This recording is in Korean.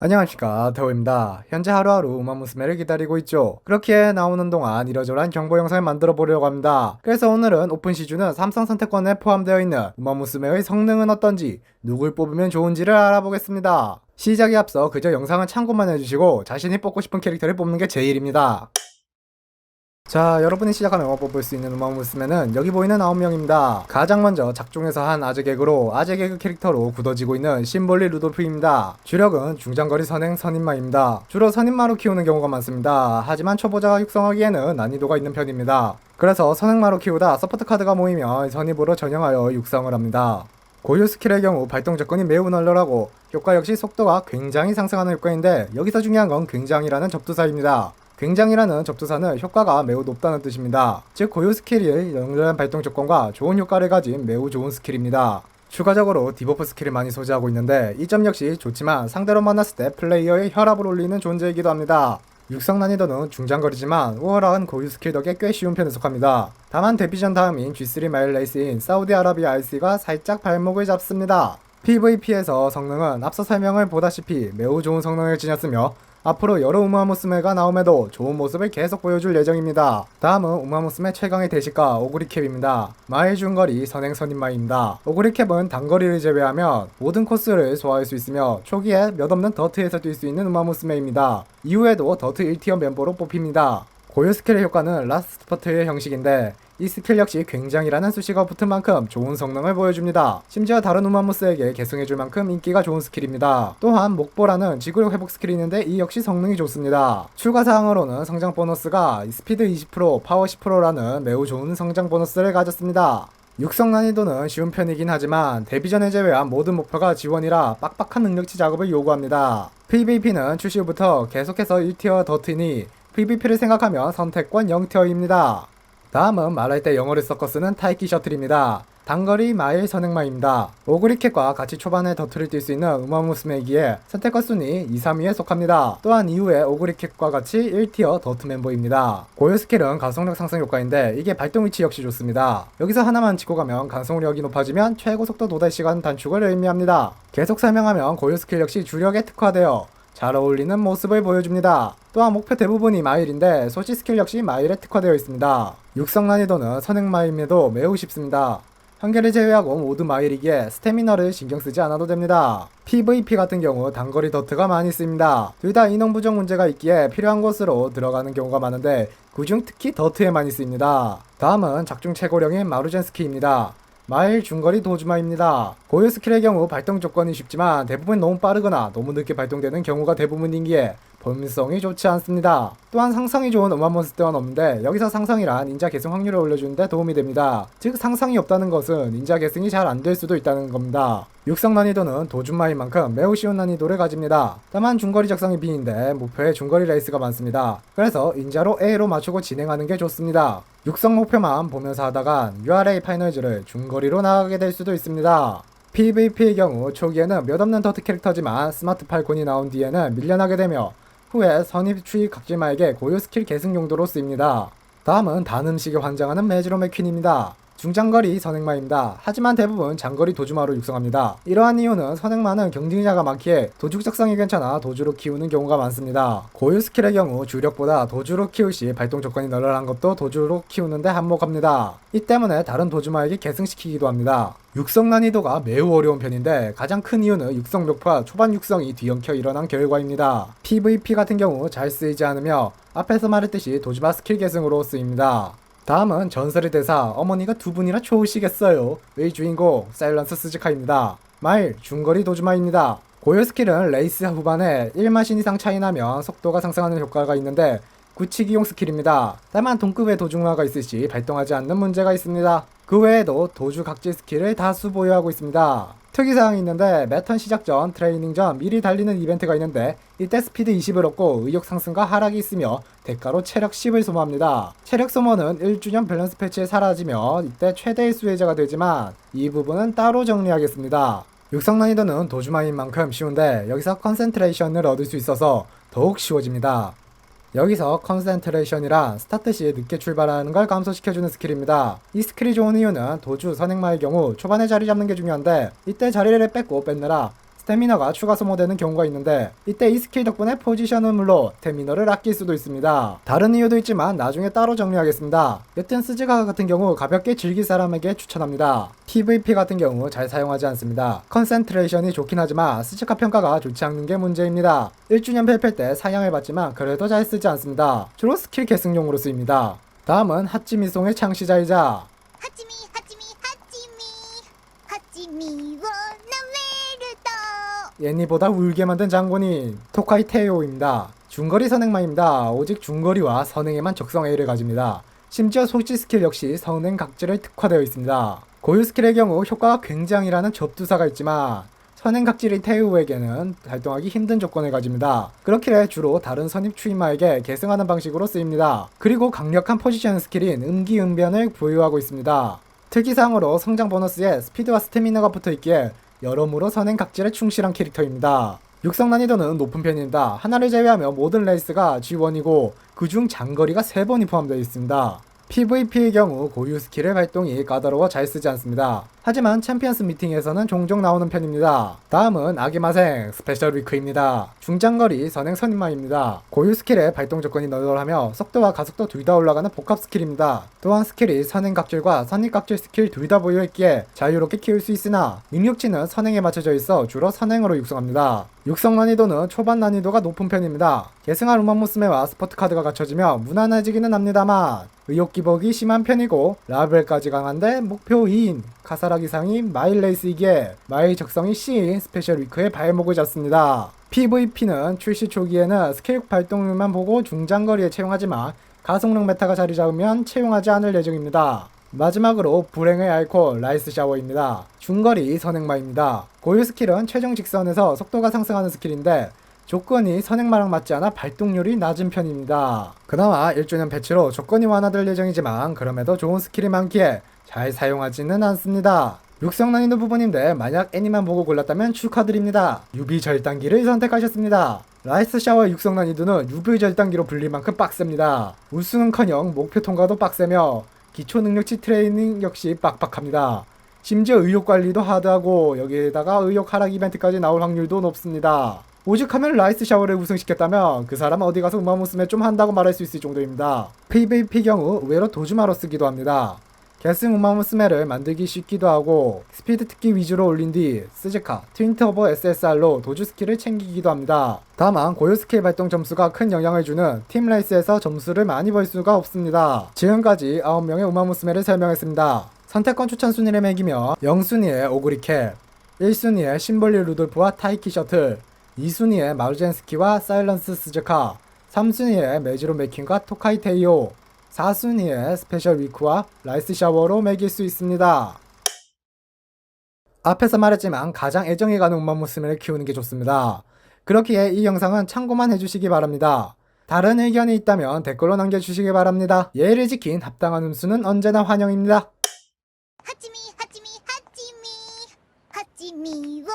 안녕하십니까 대호입니다. 현재 하루하루 우마무스메를 기다리고 있죠. 그렇게 나오는 동안 이러저러한 경보 영상을 만들어 보려고 합니다. 그래서 오늘은 오픈 시주는 삼성 선택권에 포함되어 있는 우마무스메의 성능은 어떤지 누굴 뽑으면 좋은지를 알아보겠습니다. 시작에 앞서 그저 영상은 참고만 해주시고 자신이 뽑고 싶은 캐릭터를 뽑는 게 제 일입니다. 자, 여러분이 시작하면 뽑을 수 있는 우마무스메는 여기 보이는 9명입니다. 가장 먼저 작중에서 한 아재 개그로 아재 개그 캐릭터로 굳어지고 있는 심볼리 루돌프입니다. 주력은 중장거리 선행 선인마입니다. 주로 선인마로 키우는 경우가 많습니다. 하지만 초보자가 육성하기에는 난이도가 있는 편입니다. 그래서 선행마로 키우다 서포트 카드가 모이면 선입으로 전형하여 육성을 합니다. 고유 스킬의 경우 발동 조건이 매우 널널하고 효과 역시 속도가 굉장히 상승하는 효과인데 여기서 중요한 건 굉장이라는 접두사입니다. 굉장이라는 접두사는 효과가 매우 높다는 뜻입니다. 즉 고유 스킬이 널널한 발동 조건과 좋은 효과를 가진 매우 좋은 스킬입니다. 추가적으로 디버프 스킬을 많이 소지하고 있는데 이 점 역시 좋지만 상대로 만났을 때 플레이어의 혈압을 올리는 존재이기도 합니다. 육성 난이도는 중장거리지만 우월한 고유 스킬 덕에 꽤 쉬운 편에 속합니다. 다만 데뷔전 다음인 G3 마일 레이스인 사우디아라비아 RC가 살짝 발목을 잡습니다. PVP에서 성능은 앞서 설명을 보다시피 매우 좋은 성능을 지녔으며 앞으로 여러 우마무스메가 나옴에도 좋은 모습을 계속 보여줄 예정입니다. 다음은 우마무스메 최강의 대식가 오구리캡입니다. 마일 중거리 선행선인마입니다. 오구리캡은 단거리를 제외하면 모든 코스를 소화할 수 있으며 초기에 몇 없는 더트에서 뛸 수 있는 우마무스메입니다. 이후에도 더트 1티어 멤버로 뽑힙니다. 고유 스킬의 효과는 라스트 스퍼트의 형식인데 이 스킬 역시 굉장이라는 수식어 붙은 만큼 좋은 성능을 보여줍니다. 심지어 다른 우마무스에게 계승해줄 만큼 인기가 좋은 스킬입니다. 또한 목보라는 지구력 회복 스킬이 있는데 이 역시 성능이 좋습니다. 추가 사항으로는 성장 보너스가 스피드 20%, 파워 10%라는 매우 좋은 성장 보너스를 가졌습니다. 육성 난이도는 쉬운 편이긴 하지만 데뷔전에 제외한 모든 목표가 지원이라 빡빡한 능력치 작업을 요구합니다. PVP는 출시 후부터 계속해서 1티어 더 트니 PVP를 생각하면 선택권 0티어입니다. 다음은 말할 때 영어를 섞어 쓰는 타이키 셔틀입니다. 단거리 마일 선행마입니다. 오그리캣과 같이 초반에 더트를 뛸 수 있는 우마무스메이기에 선택권 순위 2, 3위에 속합니다. 또한 이후에 오그리캣과 같이 1티어 더트 멤버입니다. 고유 스킬은 가속력 상승 효과인데 이게 발동 위치 역시 좋습니다. 여기서 하나만 짚고 가면 가속력이 높아지면 최고 속도 도달 시간 단축을 의미합니다. 계속 설명하면 고유 스킬 역시 주력에 특화되어 잘 어울리는 모습을 보여줍니다. 또한 목표 대부분이 마일인데 소시 스킬 역시 마일에 특화되어 있습니다. 육성 난이도는 선행 마일임에도 매우 쉽습니다. 한계를 제외하고 모두 마일이기에 스태미너를 신경 쓰지 않아도 됩니다. PVP 같은 경우 단거리 더트가 많이 쓰입니다. 둘 다 인원 부족 문제가 있기에 필요한 곳으로 들어가는 경우가 많은데 그중 특히 더트에 많이 쓰입니다. 다음은 작중 최고령인 마루젠스키입니다. 마일 중거리 도주마입니다. 고유 스킬의 경우 발동 조건이 쉽지만 대부분 너무 빠르거나 너무 늦게 발동되는 경우가 대부분인기에 범위성이 좋지 않습니다. 또한 상성이 좋은 음악몬스 또한 없는데 여기서 상성이란 닌자 계승 확률을 올려주는데 도움이 됩니다. 즉 상성이 없다는 것은 닌자 계승이 잘 안 될 수도 있다는 겁니다. 육성 난이도는 도준마인 만큼 매우 쉬운 난이도를 가집니다. 다만 중거리 적성이 B인데 목표에 중거리 레이스가 많습니다. 그래서 인자로 A로 맞추고 진행하는 게 좋습니다. 육성 목표만 보면서 하다간 URA 파이널즈를 중거리로 나가게 될 수도 있습니다. PVP의 경우 초기에는 몇 없는 더트 캐릭터지만 스마트 팔콘이 나온 뒤에는 밀려나게 되며 후에 선입 추이 각질마에게 고유 스킬 계승 용도로 쓰입니다. 다음은 단 음식에 환장하는 메지로 맥퀸입니다. 중장거리 선행마입니다. 하지만 대부분 장거리 도주마로 육성합니다. 이러한 이유는 선행마는 경쟁자가 많기에 도죽 적성이 괜찮아 도주로 키우는 경우가 많습니다. 고유 스킬의 경우 주력보다 도주로 키울 시 발동 조건이 널널한 것도 도주로 키우는데 한몫합니다. 이 때문에 다른 도주마에게 계승시키기도 합니다. 육성 난이도가 매우 어려운 편인데 가장 큰 이유는 육성 벽파 초반 육성이 뒤엉켜 일어난 결과입니다. PVP 같은 경우 잘 쓰이지 않으며 앞에서 말했듯이 도주마 스킬 계승으로 쓰입니다. 다음은 전설의 대사 어머니가 두 분이나 좋으시겠어요. 의 주인공 사일런스 스즈카입니다. 마일 중거리 도주마입니다. 고유 스킬은 레이스 후반에 1마신 이상 차이 나면 속도가 상승하는 효과가 있는데 굳히기용 스킬입니다. 다만 동급의 도중마가 있을 시 발동하지 않는 문제가 있습니다. 그 외에도 도주 각질 스킬을 다수 보유하고 있습니다. 특이사항이 있는데 매턴 시작 전 트레이닝 전 미리 달리는 이벤트가 있는데 이때 스피드 20을 얻고 의욕 상승과 하락이 있으며 대가로 체력 10을 소모합니다. 체력 소모는 1주년 밸런스 패치에 사라지며 이때 최대의 수혜자가 되지만 이 부분은 따로 정리하겠습니다. 육성 난이도는 도주마인 만큼 쉬운데 여기서 컨센트레이션을 얻을 수 있어서 더욱 쉬워집니다. 여기서 컨센트레이션이란 스타트 시에 늦게 출발하는 걸 감소시켜주는 스킬입니다. 이 스킬이 좋은 이유는 도주 선행마의 경우 초반에 자리 잡는 게 중요한데 이때 자리를 뺏고 뺏느라 스태미너가 추가 소모되는 경우가 있는데 이때 이 스킬 덕분에 포지션은 물론 스태미너를 아낄 수도 있습니다. 다른 이유도 있지만 나중에 따로 정리하겠습니다. 여튼 스즈가 같은 경우 가볍게 즐길 사람에게 추천합니다. PVP 같은 경우 잘 사용하지 않습니다. 컨센트레이션이 좋긴 하지만 스즈카 평가가 좋지 않는 게 문제입니다. 1주년 펠펠 때 사양을 받지만 그래도 잘 쓰지 않습니다. 주로 스킬 계승용으로 쓰입니다. 다음은 하찌미송의 창시자이자 하지미 하지미 하지미 워나메르다 예니보다 울게 만든 장군인 토카이 테이오입니다. 중거리 선행마입니다. 오직 중거리와 선행에만 적성 A를 가집니다. 심지어 속지 스킬 역시 선행 각질에 특화되어 있습니다. 고유 스킬의 경우 효과가 굉장히라는 접두사가 있지만 선행 각질인 테이오에게는 발동하기 힘든 조건을 가집니다. 그렇기에 주로 다른 선입 추임마에게 계승하는 방식으로 쓰입니다. 그리고 강력한 포지션 스킬인 음기응변을 보유하고 있습니다. 특이사항으로 성장 보너스에 스피드와 스태미나가 붙어 있기에 여러모로 선행 각질에 충실한 캐릭터입니다. 육성 난이도는 높은 편입니다. 하나를 제외하며 모든 레이스가 G1이고 그중 장거리가 3번이 포함되어 있습니다. PVP의 경우 고유 스킬의 발동이 까다로워 잘 쓰지 않습니다. 하지만 챔피언스 미팅에서는 종종 나오는 편입니다. 다음은 아기마생 스페셜 위크입니다. 중장거리 선행 선임마입니다. 고유 스킬의 발동 조건이 널널하며 속도와 가속도 둘 다 올라가는 복합 스킬입니다. 또한 스킬이 선행 각질과 선입 각질 스킬 둘 다 보유했기에 자유롭게 키울 수 있으나 능력치는 선행에 맞춰져 있어 주로 선행으로 육성합니다. 육성 난이도는 초반 난이도가 높은 편입니다. 계승한 우마무스메 와 스포트 카드가 갖춰지며 무난해지기는 합니다만 의욕 기복이 심한 편이고 라벨까지 강한데 목표 2인 카사라 기상인 마일 적성이 C인 스페셜 위크의 발목을 잡습니다. PVP는 출시 초기에는 스킬 발동률만 보고 중장거리에 채용하지만 가속력 메타가 자리 잡으면 채용하지 않을 예정입니다. 마지막으로 불행의 아이콘 라이스 샤워입니다. 중거리 선행마입니다. 고유 스킬은 최종 직선에서 속도가 상승하는 스킬인데 조건이 선행마랑 맞지 않아 발동률이 낮은 편입니다. 그나마 1주년 패치로 조건이 완화될 예정이지만 그럼에도 좋은 스킬이 많기에 잘 사용하지는 않습니다. 육성 난이도 부분인데 만약 애니만 보고 골랐다면 축하드립니다. 유비 절단기를 선택하셨습니다. 라이스 샤워 육성 난이도는 유비 절단기로 불릴 만큼 빡셉니다. 우승은커녕 목표 통과도 빡세며 기초 능력치 트레이닝 역시 빡빡합니다. 심지어 의욕 관리도 하드하고 여기에다가 의욕 하락 이벤트까지 나올 확률도 높습니다. 오죽하면 라이스 샤워를 우승시켰다면 그 사람 어디 가서 우마무스메 좀 한다고 말할 수 있을 정도입니다. PVP 경우 의외로 도주마로 쓰기도 합니다. 결승 우마무스메를 만들기 쉽기도 하고 스피드 특기 위주로 올린 뒤 스즈카, 트윈터보 SSR로 도주 스킬을 챙기기도 합니다. 다만 고유 스킬 발동 점수가 큰 영향을 주는 팀 레이스에서 점수를 많이 벌 수가 없습니다. 지금까지 9명의 우마무스메를 설명했습니다. 선택권 추천 순위를 매기며 0순위의 오그리캡, 1순위의 심벌리 루돌프와 타이키 셔틀, 2순위의 마르젠스키와 사일런스 스즈카, 3순위의 메지로 메킨과 토카이 테이오, 4순위의 스페셜 위크와 라이스 샤워로 매길 수 있습니다. 앞에서 말했지만 가장 애정이 가는 우마무스메를 키우는 게 좋습니다. 그렇기에 이 영상은 참고만 해주시기 바랍니다. 다른 의견이 있다면 댓글로 남겨주시기 바랍니다. 예의를 지킨 합당한 음수는 언제나 환영입니다. 하지미 하지미 하지미 하지미 워